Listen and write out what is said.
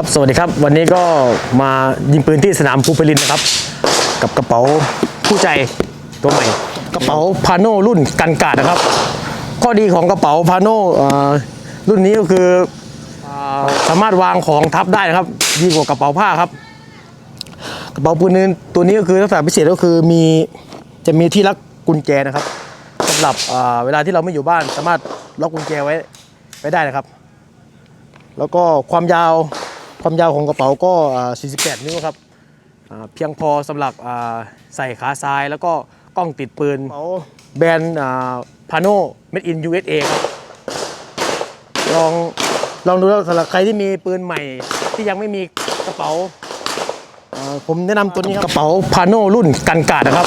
ครับสวัสดีครับวันนี้ก็มายิงปืนที่สนามภูปรินนะครับ กับกระเป๋าคู่ใจตัวใหม่ กระเป๋าพาโน่รุ่นกันกาดนะครับข้อดีของกระเป๋าพาโน่รุ่นนี้ก็คือสามารถวางของทับได้นะครับดีกว่ากระเป๋าผ้าครับ กระเป๋าปืนนี้ตัวนี้ก็คือลักษณะพิเศษก็คือมีจะมีที่ล็อกกุญแจนะครับสำหรับเวลาที่เราไม่อยู่บ้าน สามารถล็อกกุญแจไว้ไว้ได้นะครับแล้วก็ความยาว ความยาวของกระเป๋าก็อ่า48 นิ้วครับเพียงพอสำหรับใส่ขาซ้ายแล้วก็กล้องติดปืนแบรนด์พาโน่ made in USA ครับลองลองดูแล้วสำหรับใครที่มีปืนใหม่ที่ยังไม่มีกระเป๋าอ่าผมแนะนำตัวนี้ครับกระเป๋าพาโน่รุ่นกันกาดนะครับ